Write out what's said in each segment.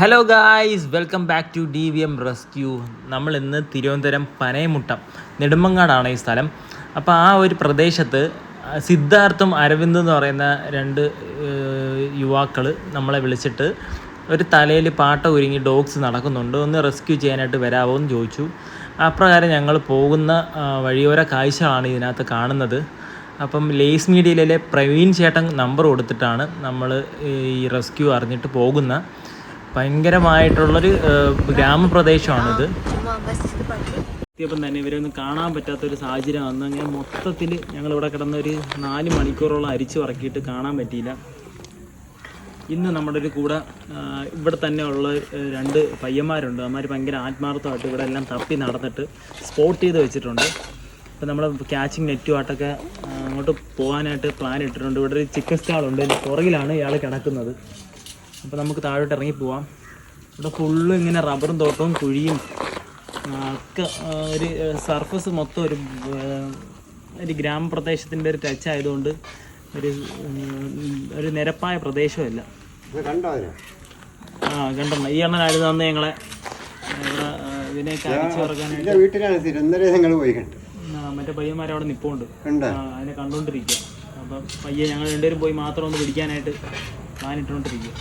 Hello guys welcome back to D V M rescue നമ്മൾ ഇന്ന് തിരുവനന്തപുരം പനയമുട്ടം നെടുമങ്ങാടാണ് ഈ സ്ഥലം. അപ്പോൾ ആ ഒരു പ്രദേശത്ത് സിദ്ധാർത്ഥും അരവിന്ദ് എന്ന് പറയുന്ന രണ്ട് യുവാക്കൾ നമ്മളെ വിളിച്ചിട്ട് ഒരു തലയിൽ പാട്ട ഒരുങ്ങി ഡോഗ്സ് നടക്കുന്നുണ്ട്. ഒന്ന് റെസ്ക്യൂ ചെയ്യാനായിട്ട് വരാമോ എന്ന് ചോദിച്ചു. അപ്രകാരം ഞങ്ങൾ പോകുന്ന വഴിയോര കാഴ്ചകളാണ് ഇതിനകത്ത് കാണുന്നത്. അപ്പം ലേസ് മീഡിയയിലെ പ്രവീൺ ചേട്ടൻ നമ്പർ കൊടുത്തിട്ടാണ് നമ്മൾ ഈ റെസ്ക്യൂ അറിഞ്ഞിട്ട് പോകുന്ന ഭയങ്കരമായിട്ടുള്ളൊരു ഗ്രാമപ്രദേശമാണിത്. എത്തിയപ്പം തന്നെ ഇവരൊന്നും കാണാൻ പറ്റാത്തൊരു സാഹചര്യം വന്നു. അങ്ങനെ മൊത്തത്തിൽ ഞങ്ങളിവിടെ കിടന്ന ഒരു നാല് മണിക്കൂറോളം അരിച്ചു പറക്കിയിട്ട് കാണാൻ പറ്റിയില്ല. ഇന്ന് നമ്മുടെ ഒരു കൂടെ ഇവിടെ തന്നെ ഉള്ള രണ്ട് പയ്യന്മാരുണ്ട്. അവന്മാർ ഭയങ്കര ആത്മാർത്ഥമായിട്ട് ഇവിടെ എല്ലാം തപ്പി നടന്നിട്ട് സ്പോട്ട് ചെയ്ത് വെച്ചിട്ടുണ്ട്. അപ്പോൾ നമ്മൾ ക്യാച്ചിങ് നെറ്റുമായിട്ടൊക്കെ അങ്ങോട്ട് പോകാനായിട്ട് പ്ലാൻ ഇട്ടിട്ടുണ്ട്. ഇവിടെ ഒരു ചിക്കൻ സ്റ്റാളുണ്ട്. പുറകിലാണ് ഇയാൾ കിടക്കുന്നത്. അപ്പോൾ നമുക്ക് താഴോട്ട് ഇറങ്ങി പോവാം. ഇവിടെ ഫുള്ള് ഇങ്ങനെ റബ്ബറും തോട്ടവും കുഴിയും ഒക്കെ ഒരു സർഫസ് മൊത്തം ഒരു ഒരു ഗ്രാമപ്രദേശത്തിന്റെ ഒരു ടച്ച് ആയതുകൊണ്ട് ഒരു ഒരു നിരപ്പായ പ്രദേശമല്ല ആ കണ്ടോ? ഈ എണ്ണ അടുത്ത് അന്ന് ഞങ്ങളെ. ഇതിനെ വീട്ടിലാണ് ഞങ്ങൾ പോയി കണ്ടു. മറ്റേ പയ്യന്മാർ അവിടെ നിപ്പുണ്ട്. അതിനെ കണ്ടുകൊണ്ടിരിക്കുക അപ്പം പയ്യെ ഞങ്ങൾ രണ്ടുപേരും പോയി മാത്രം ഒന്ന് പിടിക്കാനായിട്ട് പ്ലാൻ ഇട്ടുകൊണ്ടിരിക്കുക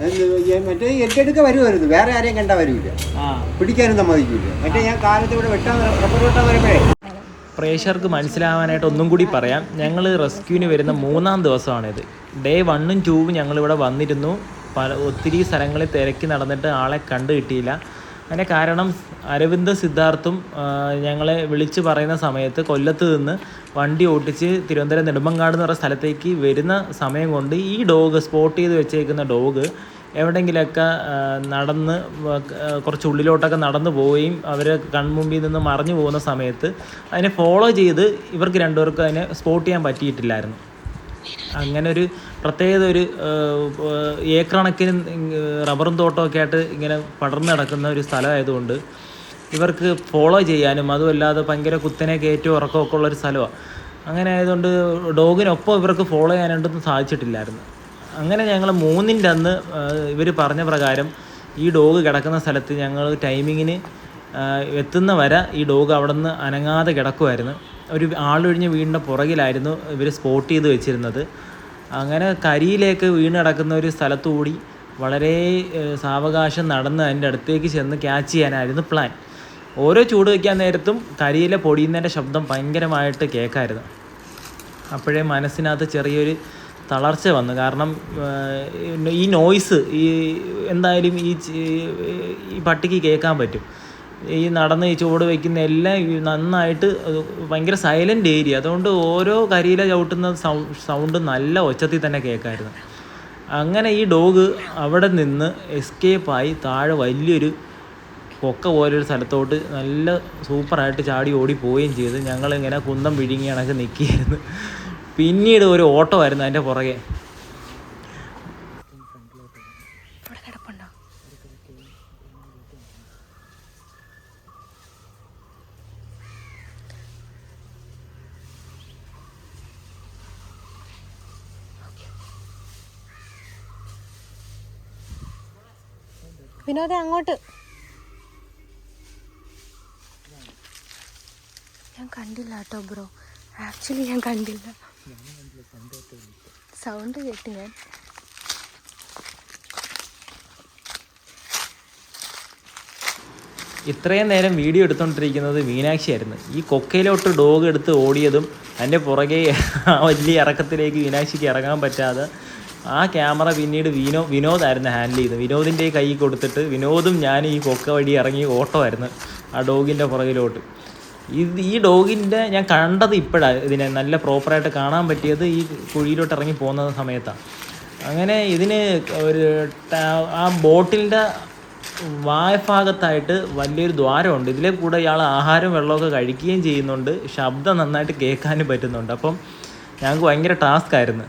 മറ്റേ ഏറ്റെടുക്ക വരുമായിരുന്നു വേറെ ആരെയും കണ്ടാ വരൂല. ആ. പിടിക്കാനും സമ്മതിക്കില്ല മറ്റേ ഞാൻ കാലത്ത് ഇവിടെ വെട്ടാൻ റബ്ബർ വെട്ടാൻ വരുമ്പോഴേ. പ്രേക്ഷകർക്ക് മനസ്സിലാവാനായിട്ട് ഒന്നും കൂടി പറയാം. ഞങ്ങൾ റെസ്ക്യൂവിന് വരുന്ന മൂന്നാം ദിവസമാണിത്. ഡേ വണ്ണും ടൂവും ഞങ്ങളിവിടെ വന്നിരുന്നു. പല ഒത്തിരി സ്ഥലങ്ങളിൽ തിരക്കി നടന്നിട്ട് ആളെ കണ്ടു കിട്ടിയില്ല. അതിന് കാരണം അരവിന്ദ് സിദ്ധാർത്ഥും ഞങ്ങളെ വിളിച്ച് പറയുന്ന സമയത്ത് കൊല്ലത്ത് നിന്ന് വണ്ടി ഓട്ടിച്ച് തിരുവനന്തപുരം നെടുമ്പങ്കാട് എന്ന് പറയുന്ന സ്ഥലത്തേക്ക് വരുന്ന സമയം കൊണ്ട് ഈ ഡോഗ് സ്പോട്ട് ചെയ്ത് വെച്ചേക്കുന്ന ഡോഗ് എവിടെയെങ്കിലൊക്കെ നടന്ന് കുറച്ച് ഉള്ളിലോട്ടൊക്കെ നടന്നു പോവുകയും അവർ കൺമുമ്പിൽ നിന്ന് മറിഞ്ഞു പോകുന്ന സമയത്ത് അതിനെ ഫോളോ ചെയ്ത് ഇവർക്ക് രണ്ടുപേർക്കും അതിനെ സ്പോട്ട് ചെയ്യാൻ പറ്റിയിട്ടില്ലായിരുന്നു. അങ്ങനെ ഒരു പ്രത്യേകത ഒരു ഏക്കറണക്കിന് റബ്ബറും തോട്ടമൊക്കെ ആയിട്ട് ഇങ്ങനെ പടർന്നു കിടക്കുന്ന ഒരു സ്ഥലമായതുകൊണ്ട് ഇവർക്ക് ഫോളോ ചെയ്യാനും അതുമല്ലാതെ ഭയങ്കര കുത്തനെ കയറ്റവും ഉറക്കമൊക്കെ ഉള്ള ഒരു സ്ഥലമാണ് അങ്ങനെ ആയതുകൊണ്ട് ഡോഗിനൊപ്പം ഇവർക്ക് ഫോളോ ചെയ്യാനായിട്ടൊന്നും സാധിച്ചിട്ടില്ലായിരുന്നു. അങ്ങനെ ഞങ്ങൾ മൂന്നിന്റെ അന്ന് ഇവർ പറഞ്ഞ പ്രകാരം ഈ ഡോഗ് കിടക്കുന്ന സ്ഥലത്ത് ഞങ്ങൾ ടൈമിങ്ങിന് എത്തുന്ന വരെ ഈ ഡോഗ് അവിടെ നിന്ന് അനങ്ങാതെ കിടക്കുമായിരുന്നു ഒരു ആളൊഴിഞ്ഞ് വീടിന്റെ പുറകിലായിരുന്നു ഇവർ സ്പോട്ട് ചെയ്ത് വെച്ചിരുന്നത്. അങ്ങനെ കരിയിലേക്ക് വീണ് കിടക്കുന്ന ഒരു സ്ഥലത്തുകൂടി വളരെ സാവകാശം നടന്ന് അതിന്റെ അടുത്തേക്ക് ചെന്ന് ക്യാച്ച് ചെയ്യാനായിരുന്നു പ്ലാൻ. ഓരോ ചൂട് വയ്ക്കാൻ നേരത്തും കരിയിലെ പൊടിയുന്നതിന്റെ ശബ്ദം ഭയങ്കരമായിട്ട് കേൾക്കായിരുന്നു. അപ്പോഴേ മനസ്സിനകത്ത് ചെറിയൊരു തളർച്ച വന്നു. കാരണം ഈ നോയ്സ് ഈ എന്തായാലും ഈ ഈ പട്ടിക്ക് കേൾക്കാൻ പറ്റും. ഈ നടന്ന് ഈ ചുവട് വയ്ക്കുന്ന എല്ലാം നന്നായിട്ട് ഭയങ്കര സൈലന്റ് ഏരിയ അതുകൊണ്ട് ഓരോ കരിയില ചവിട്ടുന്ന സൗണ്ട് നല്ല ഒച്ചത്തിൽ തന്നെ കേൾക്കായിരുന്നു. അങ്ങനെ ഈ ഡോഗ് അവിടെ നിന്ന് എസ്കേപ്പായി താഴെ വലിയൊരു പൊക്ക പോലൊരു സ്ഥലത്തോട്ട് നല്ല സൂപ്പറായിട്ട് ചാടി ഓടി പോവുകയും ചെയ്ത്. ഞങ്ങളിങ്ങനെ കുന്തം വിഴുങ്ങി കണക്ക് നിൽക്കുകയായിരുന്നു പിന്നീട് ഒരു ഓട്ടമായിരുന്നു അതിന്റെ പുറകെ. വിനോദ അങ്ങോട്ട്. ഞാൻ കണ്ടില്ല കേട്ടോ ബ്രോ. ആക്ച്വലി ഞാൻ കണ്ടില്ല. സൗണ്ട് കേട്ടു ഞാൻ. ഇത്രയും നേരം വീഡിയോ എടുത്തുകൊണ്ടിരിക്കുന്നത് മീനാക്ഷിയായിരുന്നു ഈ കൊക്കയിലോട്ട് ഡോഗ് എടുത്ത് ഓടിയതും അതിന്റെ പുറകെ ആ വലിയ ഇറക്കത്തിലേക്ക് മീനാക്ഷിക്ക് ഇറങ്ങാൻ പറ്റാതെ ആ ക്യാമറ പിന്നീട് വിനോ വിനോദായിരുന്നു ഹാൻഡിൽ ചെയ്തത്. വിനോദിന്റെ കൈ കൊടുത്തിട്ട് വിനോദും ഞാൻ ഈ കൊക്ക വഴി ഇറങ്ങി ഓട്ടമായിരുന്നു ആ ഡോഗിന്റെ പുറകിലോട്ട്. ഇത് ഈ ഡോഗിന്റെ ഞാൻ കണ്ടത് ഇപ്പോഴാണ് ഇതിനെ നല്ല പ്രോപ്പറായിട്ട് കാണാൻ പറ്റിയത് ഈ കുഴിയിലോട്ട് ഇറങ്ങി പോകുന്ന സമയത്താണ് അങ്ങനെ ഇതിന് ഒരു ആ ബോട്ടിലിന്റെ വായഭാഗത്തായിട്ട് വലിയൊരു ദ്വാരമുണ്ട്. ഇതിലെ കൂടെ ഇയാൾ ആഹാരവും വെള്ളമൊക്കെ കഴിക്കുകയും ചെയ്യുന്നുണ്ട്. ശബ്ദം നന്നായിട്ട് കേൾക്കാനും പറ്റുന്നുണ്ട്. അപ്പം ഞങ്ങൾക്ക് ഭയങ്കര ടാസ്ക് ആയിരുന്നു.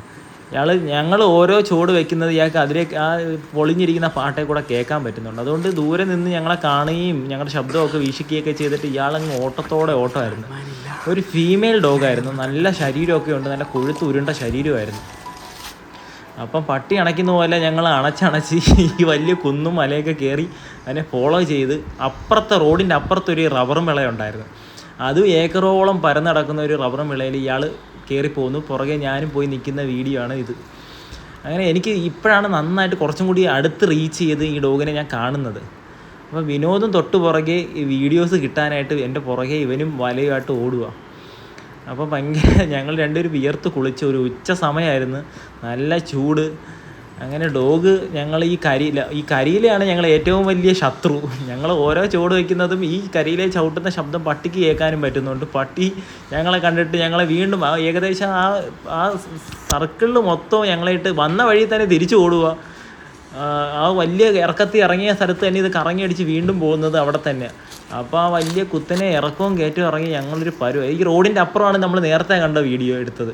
ഇയാൾ ഞങ്ങൾ ഓരോ ചുവട് വെക്കുന്നത് ഇയാൾക്ക് അതിലേക്ക് ആ പൊളിഞ്ഞിരിക്കുന്ന പാട്ടെ കൂടെ കേൾക്കാൻ പറ്റുന്നുണ്ട്. അതുകൊണ്ട് ദൂരെ നിന്ന് ഞങ്ങളെ കാണുകയും ഞങ്ങളുടെ ശബ്ദമൊക്കെ വീക്ഷിക്കുകയൊക്കെ ചെയ്തിട്ട് ഇയാളങ്ങ് ഓട്ടത്തോടെ ഓട്ടമായിരുന്നു. ഒരു ഫീമെയിൽ ഡോഗായിരുന്നു നല്ല ശരീരമൊക്കെ ഉണ്ട്. നല്ല കൊഴുത്ത് ഉരുണ്ട ശരീരമായിരുന്നു. അപ്പം പട്ടി അണയ്ക്കുന്ന പോലെ ഞങ്ങൾ അണച്ചണച്ച് ഈ വലിയ കുന്നും മലയൊക്കെ കയറി അതിനെ ഫോളോ ചെയ്ത് അപ്പുറത്തെ റോഡിന്റെ അപ്പുറത്തൊരു റബ്ബറും വിളയുണ്ടായിരുന്നു അതും ഏക്കറോളം പരന്നടക്കുന്ന ഒരു റബ്ബറും വിളയിൽ ഇയാൾ കയറി പോകുന്നു പുറകെ ഞാനും പോയി നിൽക്കുന്ന വീഡിയോ ആണ് ഇത്. അങ്ങനെ എനിക്ക് ഇപ്പോഴാണ് നന്നായിട്ട് കുറച്ചും കൂടി അടുത്ത് റീച്ച് ചെയ്ത് ഈ ഡോഗിനെ ഞാൻ കാണുന്നത്. അപ്പോൾ വിനോദം തൊട്ട് പുറകെ ഈ വീഡിയോസ് കിട്ടാനായിട്ട് എന്റെ പുറകെ ഇവനും വലയുമായിട്ട് ഓടുക അപ്പോൾ ഭയങ്കര ഞങ്ങൾ രണ്ടുപേരും വിയർത്ത് കുളിച്ച്. ഒരു ഉച്ച സമയമായിരുന്നു. നല്ല ചൂട്. അങ്ങനെ ഡോഗ് ഞങ്ങൾ ഈ കരിയില ഈ കരിയിലയാണ് ഞങ്ങൾ ഏറ്റവും വലിയ ശത്രു. ഞങ്ങൾ ഓരോ ചുവട് വയ്ക്കുന്നതും ഈ കരിയിലെ ചവിട്ടുന്ന ശബ്ദം പട്ടിക്ക് കേൾക്കാനും പറ്റുന്നുണ്ട്. പട്ടി ഞങ്ങളെ കണ്ടിട്ട് ഞങ്ങളെ വീണ്ടും ആ ഏകദേശം ആ ആ സർക്കിളിൽ മൊത്തം ഞങ്ങളായിട്ട് വന്ന വഴി തന്നെ തിരിച്ചു ഓടുക. ആ, വലിയ ഇറക്കത്തി ഇറങ്ങിയ സ്ഥലത്ത് തന്നെ ഇത് കറങ്ങിയടിച്ച് വീണ്ടും പോകുന്നത് അവിടെ തന്നെ. അപ്പോൾ ആ വലിയ കുത്തനെ ഇറക്കവും കയറ്റവും ഇറങ്ങി ഞങ്ങളൊരു പരുവ ഈ റോഡിന്റെ അപ്പുറമാണ് നമ്മൾ നേരത്തെ കണ്ട വീഡിയോ എടുത്തത്.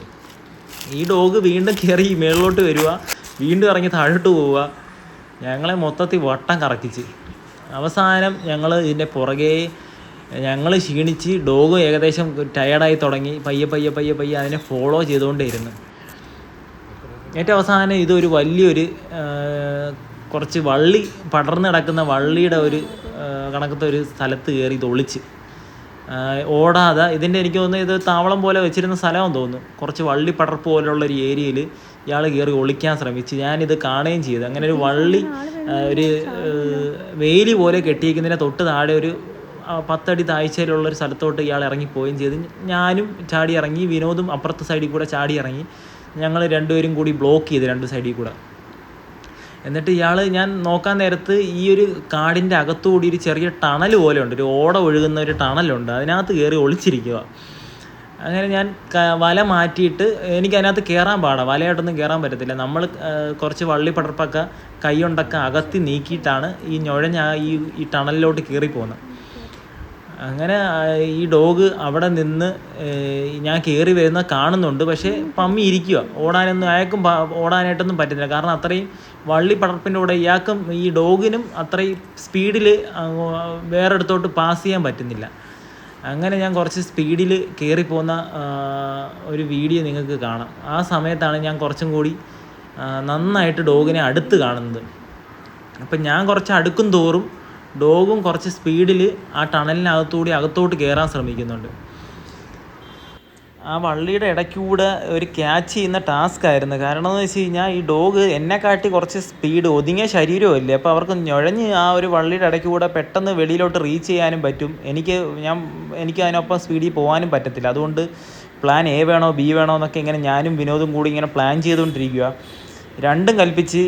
ഈ ഡോഗ് വീണ്ടും കയറി മേളിലോട്ട് വരിക വീണ്ടും ഇറങ്ങി താഴോട്ട് പോവുക. ഞങ്ങളെ മൊത്തത്തിൽ വട്ടം കറക്കിച്ച്. അവസാനം ഞങ്ങൾ ഇതിന്റെ പുറകെ ഞങ്ങൾ ക്ഷീണിച്ച് ഡോഗ് ഏകദേശം ടയർഡായി തുടങ്ങി. പയ്യെ പയ്യെ പയ്യെ പയ്യെ അതിനെ ഫോളോ ചെയ്തുകൊണ്ടേയിരുന്നു. ഏറ്റവും അവസാനം ഇതൊരു വലിയൊരു കുറച്ച് വള്ളി പടർന്നു കിടക്കുന്ന വള്ളിയുടെ ഒരു കണക്കത്തെ ഒരു സ്ഥലത്ത് കയറി ഇത് ഓടാതെ ഇതിന്റെ എനിക്ക് തോന്നുന്നു ഇത് താവളം പോലെ വെച്ചിരുന്ന സ്ഥലമാണെന്ന് തോന്നുന്നു. കുറച്ച് വള്ളി പടർപ്പ് പോലുള്ള ഒരു ഏരിയയിൽ ഇയാൾ കയറി ഒളിക്കാൻ ശ്രമിച്ച് ഞാനിത് കാണുകയും ചെയ്തു. അങ്ങനെ ഒരു വള്ളി ഒരു വേലി പോലെ കെട്ടിയിരിക്കുന്നതിനെ തൊട്ട് താഴെ ഒരു പത്തടി താഴ്ചയിലുള്ള ഒരു സ്ഥലത്തോട്ട് ഇയാൾ ഇറങ്ങിപ്പോവുകയും ചെയ്ത്. ഞാനും ചാടി ഇറങ്ങി വിനോദും അപ്പുറത്തെ സൈഡിൽ കൂടെ ചാടി ഇറങ്ങി. ഞങ്ങൾ രണ്ടുപേരും കൂടി ബ്ലോക്ക് ചെയ്ത് രണ്ട് സൈഡിൽ കൂടെ. എന്നിട്ട് ഇയാൾ ഞാൻ നോക്കാൻ നേരത്ത് ഈ ഒരു കാടിന്റെ അകത്തുകൂടി ഒരു ചെറിയ ടണൽ പോലെ ഉണ്ട്. ഒരു ഓട ഒഴുകുന്ന ഒരു ടണലുണ്ട്. അതിനകത്ത് കയറി ഒളിച്ചിരിക്കുക അങ്ങനെ ഞാൻ വല മാറ്റിയിട്ട് എനിക്ക് അതിനകത്ത് കയറാൻ പാടാം. വലയായിട്ടൊന്നും കയറാൻ പറ്റത്തില്ല. നമ്മൾ കുറച്ച് വള്ളി പടർപ്പൊക്കെ കൈ കൊണ്ടൊക്കെ അകത്തി നീക്കിയിട്ടാണ് ഈ ഞുഴഞ്ഞ ഈ ഈ ടണലിലോട്ട് കയറി പോകുന്നത് അങ്ങനെ ഈ ഡോഗ് അവിടെ നിന്ന് ഞാൻ കയറി വരുന്ന കാണുന്നുണ്ട്. പക്ഷേ പമ്മി ഇരിക്കുക ഓടാനൊന്നും അയാൾക്കും ഓടാനായിട്ടൊന്നും പറ്റുന്നില്ല കാരണം അത്രയും വള്ളി പടർപ്പിന്റെ കൂടെ ഇയാൾക്കും ഈ ഡോഗിനും അത്രയും സ്പീഡിൽ വേറെ അടുത്തോട്ട് പാസ് ചെയ്യാൻ പറ്റുന്നില്ല. അങ്ങനെ ഞാൻ കുറച്ച് സ്പീഡിൽ കയറി പോകുന്ന ഒരു വീഡിയോ നിങ്ങൾക്ക് കാണാം. ആ സമയത്താണ് ഞാൻ കുറച്ചും കൂടി നന്നായിട്ട് ഡോഗിനെ അടുത്ത് കാണുന്നത്. അപ്പം ഞാൻ കുറച്ച് അടുക്കും തോറും ഡോഗും കുറച്ച് സ്പീഡിൽ ആ ടണലിനകത്തുകൂടി അകത്തോട്ട് കയറാൻ ശ്രമിക്കുന്നുണ്ട്. ആ വള്ളിയുടെ ഇടയ്ക്കൂടെ ഒരു ക്യാച്ച് ചെയ്യുന്ന ടാസ്ക് ആയിരുന്നു. കാരണം എന്ന് വെച്ച് കഴിഞ്ഞാൽ ഈ ഡോഗ് എന്നെ കാട്ടി കുറച്ച് സ്പീഡ് ഒതുങ്ങിയ ശരീരവും ഇല്ലേ അപ്പോൾ അവർക്ക് ഞൊഴഞ്ഞ് ആ ഒരു വള്ളിയുടെ ഇടയ്ക്കൂടെ പെട്ടെന്ന് വെളിയിലോട്ട് റീച്ച് ചെയ്യാനും പറ്റും. എനിക്ക് ഞാൻ എനിക്ക് അതിനൊപ്പം സ്പീഡിൽ പോകാനും പറ്റത്തില്ല. അതുകൊണ്ട് പ്ലാൻ എ വേണോ ബി വേണോ എന്നൊക്കെ ഇങ്ങനെ ഞാനും വിനോദും കൂടി ഇങ്ങനെ പ്ലാൻ ചെയ്തുകൊണ്ടിരിക്കുക രണ്ടും കൽപ്പിച്ച്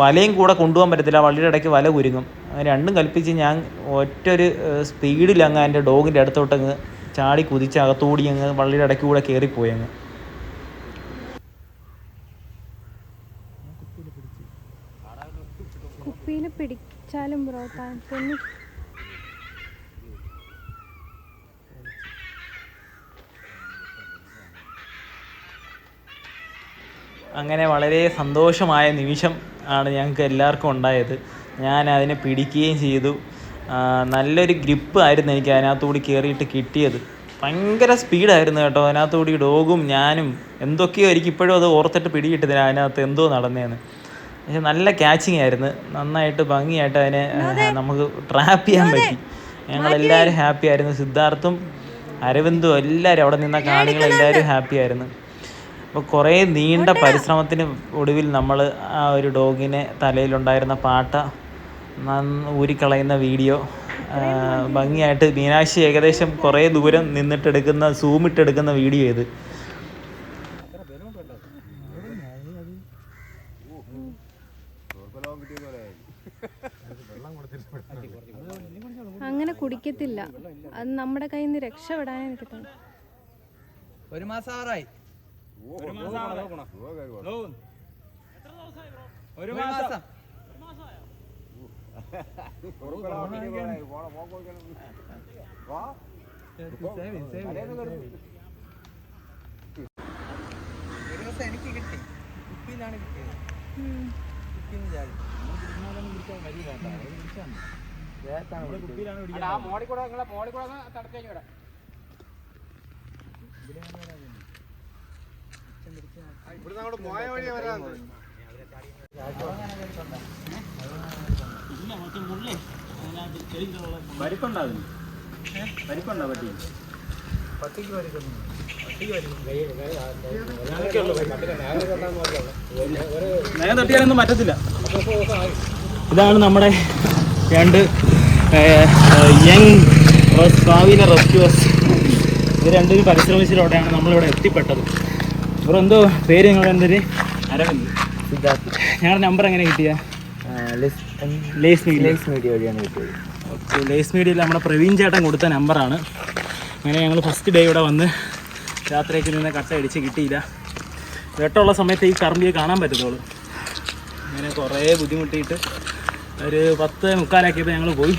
വലയും കൂടെ കൊണ്ടുപോകാൻ പറ്റത്തില്ല. വള്ളിയുടെ ഇടയ്ക്ക് വല കുരുങ്ങും. രണ്ടും കൽപ്പിച്ച് ഞാൻ ഒറ്റൊരു സ്പീഡിൽ അങ്ങ് എന്റെ ഡോഗിന്റെ അടുത്തോട്ട് അങ്ങ് ചാടി കുതിച്ച് അകത്തോടി അങ്ങ് വള്ളിയുടെ ഇടയ്ക്ക് കൂടെ കയറിപ്പോയി അങ്ങ്. കുപ്പിയിൽ പിടിച്ചാലും ബ്രോ അങ്ങനെ വളരെ സന്തോഷമായ നിമിഷം ആണ് ഞങ്ങൾക്ക് എല്ലാവർക്കും ഉണ്ടായത്. ഞാൻ അതിനെ പിടിക്കുകയും ചെയ്തു. നല്ലൊരു ഗ്രിപ്പ് ആയിരുന്നു എനിക്ക് അതിനകത്തുകൂടി കയറിയിട്ട് കിട്ടിയത്. ഭയങ്കര സ്പീഡായിരുന്നു കേട്ടോ. അതിനകത്തുകൂടി ഡോഗും ഞാനും എന്തൊക്കെയോ എനിക്ക് ഇപ്പോഴും അത് ഓർത്തിട്ട് പിടികിട്ടുന്നില്ല അതിനകത്ത് എന്തോ നടന്നേന്ന്. പക്ഷെ നല്ല ക്യാച്ചിങ് ആയിരുന്നു. നന്നായിട്ട് ഭംഗിയായിട്ട് അതിനെ നമുക്ക് ട്രാപ്പ് ചെയ്യാൻ പറ്റി. ഞങ്ങളെല്ലാവരും ഹാപ്പി ആയിരുന്നു. സിദ്ധാർത്ഥും അരവിന്ദും എല്ലാവരും അവിടെ നിന്ന കാണികൾ എല്ലാവരും ഹാപ്പി ആയിരുന്നു. അപ്പോൾ കുറേ നീണ്ട പരിശ്രമത്തിന് ഒടുവിൽ നമ്മൾ ആ ഒരു ഡോഗിനെ തലയിലുണ്ടായിരുന്ന പാട്ട ഊരിക്കളയുന്ന വീഡിയോ ഭംഗിയായിട്ട് മീനാക്ഷി ഏകദേശം കുറേ ദൂരം നിന്നിട്ടെടുക്കുന്ന സൂമിട്ടെടുക്കുന്ന വീഡിയോ ഇത് അങ്ങനെ കുടിക്കത്തില്ല അത് നമ്മുടെ കയ്യിൽ നിന്ന് രക്ഷപ്പെടാൻ എനിക്ക് തോന്നുന്നു ഒരു മാസം ആറായി ഒരു മാസം ഒരു ദിവസം എനിക്ക് കിട്ടി. കുപ്പിയിലാണ് കിട്ടിയത്. കുപ്പിന്ന് ചാടി. പട്ടി? നയം തട്ടിയാലൊന്നും പറ്റത്തില്ല. ഇതാണ് നമ്മുടെ രണ്ട് യങ് ഭാവിയിലെ റെസ്ക്യൂസ് ഇത് രണ്ടുപേരും പരിശ്രമിച്ചിലൂടെയാണ് നമ്മളിവിടെ എത്തിപ്പെട്ടത്. ഇവർ എന്തോ പേര് നിങ്ങളുടെ എന്തൊരു അരവിന്ദ്. സിദ്ധാർത്ഥ്. ഞങ്ങളുടെ നമ്പർ എങ്ങനെ കിട്ടിയ? Lace media. ലേസ് മീഡിയ വഴിയാണ് കിട്ടിയത്. ഓക്കെ ലേസ് മീഡിയയിൽ നമ്മുടെ പ്രവീൺ ചേട്ടൻ കൊടുത്ത നമ്പറാണ് അങ്ങനെ ഞങ്ങൾ ഫസ്റ്റ് ഡേ ഇവിടെ വന്ന് രാത്രിയൊക്കെ നിന്ന് കട്ട അടിച്ച് കിട്ടിയില്ല. വെട്ടമുള്ള സമയത്ത് ഈ കറമ്പിയെ കാണാൻ പറ്റത്തുള്ളൂ. അങ്ങനെ കുറേ ബുദ്ധിമുട്ടിയിട്ട് ഒരു പത്ത് മുക്കാലാക്കിയപ്പോൾ ഞങ്ങൾ പോയി.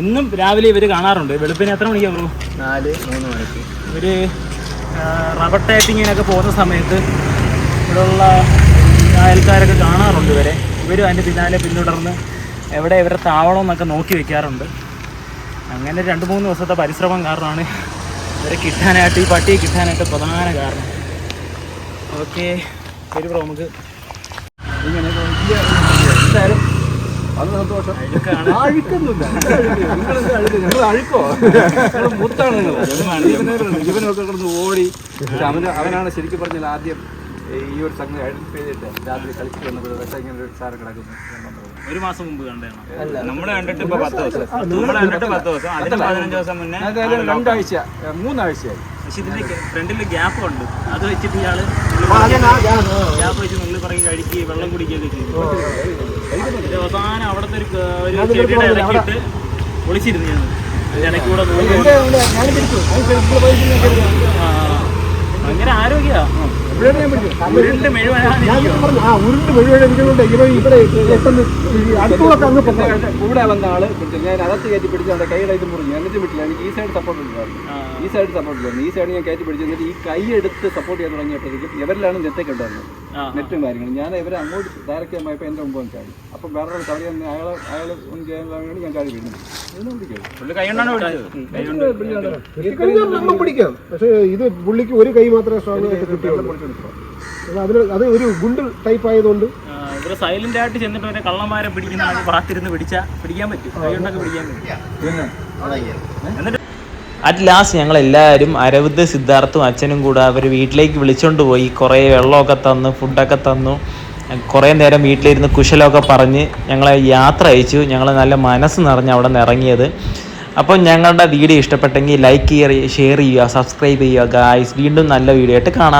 എന്നും രാവിലെ ഇവർ കാണാറുണ്ട്. വെളുപ്പിന് എത്ര മണിക്കാണ് നാല് മൂന്ന് മണിക്ക്. ഇവർ റബ്ബർ ടൈപ്പിങ്ങിനൊക്കെ പോകുന്ന സമയത്ത് ഇവിടെയുള്ള അയൽക്കാരൊക്കെ കാണാറുണ്ട് ഇവരെ. ഇവരും അതിന്റെ പിന്നാലെ പിന്തുടർന്ന് എവിടെ ഇവരെ താവളം എന്നൊക്കെ നോക്കി വെക്കാറുണ്ട്. അങ്ങനെ രണ്ട് മൂന്ന് ദിവസത്തെ പരിശ്രമം കാരണമാണ് ഇവരെ കിട്ടാനായിട്ട് ഈ പട്ടിയെ കിട്ടാനായിട്ട് പ്രധാന കാരണം. ഓക്കെ ശരി ബ്രോ നമുക്ക് ഇങ്ങനെ വലിയ എന്തായാലും അത് സന്തോഷം. അഴുക്കൊന്നുമില്ല. നിങ്ങൾ അഴുക്ക്? നിങ്ങൾ മുത്താണ് നിങ്ങൾ ജീവനൊക്കെ കിടന്ന് ഓടി. അവനാണ് ശരിക്കും പറഞ്ഞാൽ ആദ്യം ഈ ഒരു സംഗതി ഐഡന്റിഫൈ ചെയ്തിട്ട് രാത്രി കളിച്ചു വന്നപ്പോൾ പക്ഷേ ഇങ്ങനെ ഒരു സാറ് കിടക്കുന്നു. ഒരു മാസം മുമ്പ് കണ്ടതാണ്. നമ്മളെ കണ്ടിട്ട് ഇപ്പൊ പത്ത് ദിവസം. നമ്മളെ കണ്ടിട്ട് പത്ത് ദിവസം. അതിന് പതിനഞ്ച് ദിവസം മുന്നേ രണ്ടാഴ്ച മൂന്നാഴ്ചയായി. പക്ഷെ ഇതിന്റെ ഫ്രണ്ടിൽ ഗ്യാപ്പ് ഉണ്ട്. അത് വെച്ചിട്ട് ഇയാൾ ഗ്യാപ്പ് വെച്ച് നുള്ളി പറയും കഴിക്കുകയും വെള്ളം കുടിക്കുകയൊക്കെ ചെയ്തു അവസാനം അവിടുത്തെ ഒരു ചെടിയുടെ ഇടയ്ക്കിട്ട് ഒളിച്ചിരുന്നു ഞാൻ. ഇടയ്ക്കൂടെ അങ്ങനെ കൂടെ ഉരുണ്ട് മെഴുവനാണ് ഇവ ഇവിടെ അടുത്തുള്ളൊക്കെ അങ്ങ് കൂടെ വന്ന ആൾ ഞാൻ അകത്ത് കയറ്റി പിടിച്ച് അവിടെ കൈയുടെ ഇത് മുറിഞ്ഞു. എന്നിട്ട് വിട്ടില്ല എനിക്ക് ഈ സൈഡ് സപ്പോർട്ട് ഉണ്ടായിരുന്നു ഈ സൈഡ് സപ്പോർട്ട് ഉണ്ടായിരുന്നു ഈ സൈഡ് ഞാൻ കയറ്റി പിടിച്ചു എന്നിട്ട് ഈ കൈ എടുത്ത് സപ്പോർട്ട് ചെയ്യാൻ തുടങ്ങിയപ്പോഴേക്കും ഇവരിലാണ് നെത്തേക്ക് ഉണ്ടായിരുന്നത്. നെറ്റും കാര്യങ്ങളും. ഞാൻ ഇവരെ അങ്ങോട്ട് ഡയറക്റ്റ് ചെയ്യുമ്പോൾ എന്റെ മുമ്പ് ചാടി. അപ്പം വേറെ ഒരാൾ ചാടി തന്നെ അയാളെ അയാൾ ഒന്ന് ചെയ്യാൻ വേണ്ടി ഞാൻ ചാടി വീണു. ഇതിനെ പിടിക്കും. പക്ഷേ ഇത് പുള്ളിക്ക് ഒരു കൈ മാത്രമേ സ്വാഭാവികമായിട്ട് ആയിട്ട് കിട്ടിയുള്ളൂ. അത് അതിന് അത് ഒരു ഗുണ്ട് ടൈപ്പ് ആയതുകൊണ്ട് ഇവരെ സൈലന്റ് ആയിട്ട് ചെന്നിട്ട് വരെ കള്ളന്മാരെ പിടിക്കുന്ന ഭാഗത്തിരുന്ന് പിടിച്ചാൽ പിടിക്കാൻ പറ്റും. കൈ പിടിക്കാൻ പറ്റും. അറ്റ് ലാസ്റ്റ് ഞങ്ങൾ എല്ലാവരും അരവിന്ദ് സിദ്ധാർത്ഥും അച്ഛനും കൂടെ അവർ വീട്ടിലേക്ക് വിളിച്ചുകൊണ്ട് പോയി. കുറേ വെള്ളമൊക്കെ തന്നു ഫുഡൊക്കെ തന്നു. കുറേ നേരം വീട്ടിലിരുന്ന് കുശലമൊക്കെ പറഞ്ഞ് ഞങ്ങളെ യാത്ര അയച്ചു. ഞങ്ങൾ നല്ല മനസ്സ് നിറഞ്ഞ് അവിടെ നിന്ന് ഇറങ്ങിയത്. അപ്പോൾ ഞങ്ങളുടെ വീഡിയോ ഇഷ്ടപ്പെട്ടെങ്കിൽ ലൈക്ക് ചെയ്യുക ഷെയർ ചെയ്യുക സബ്സ്ക്രൈബ് ചെയ്യുക ഗായ്സ് വീണ്ടും നല്ല വീഡിയോ ആയിട്ട് കാണാം.